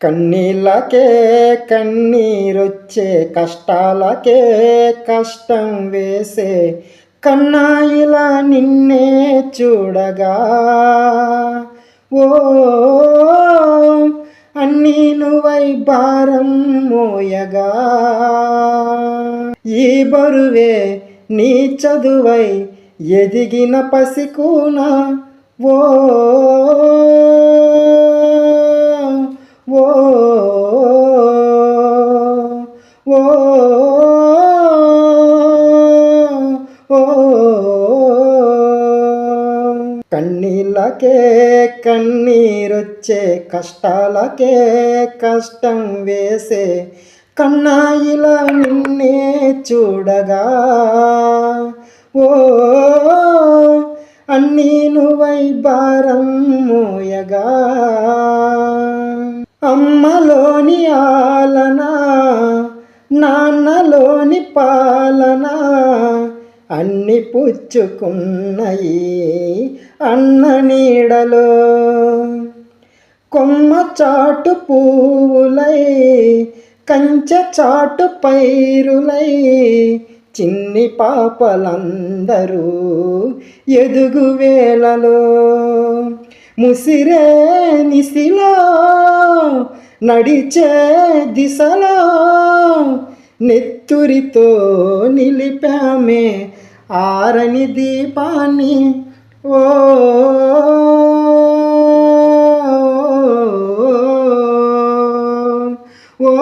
కన్నీళ్ళకే కన్నీరొచ్చే కష్టాలకే కష్టం వేసే కన్నాయిలా నిన్నే చూడగా. ఓ అన్నీ నువ్వై భారం మోయగా. ఈ బరువే నీ చదువై ఎదిగిన పసికూన. ఓ ఓ కన్నీళ్ళకే కన్నీరొచ్చే కష్టాలకే కష్టం వేసే కన్నాయిలా నిన్నే చూడగా. ఓ అన్నీ నువ్వై భారం మోయగా. అమ్మలోని ఆలన నాన్నలోని పాలనా అన్ని పుచ్చుకున్నయి అన్న నీడలో. కొమ్మ చాటు పువ్వులై కంచె చాటు పైరులై చిన్ని పాపలందరూ ఎదుగు వేలలో ముసిరే నిసిలో నడిచే దిశలో నెత్తురితో నిలిపామే ఆరని దీపాన్ని ఓ ఓ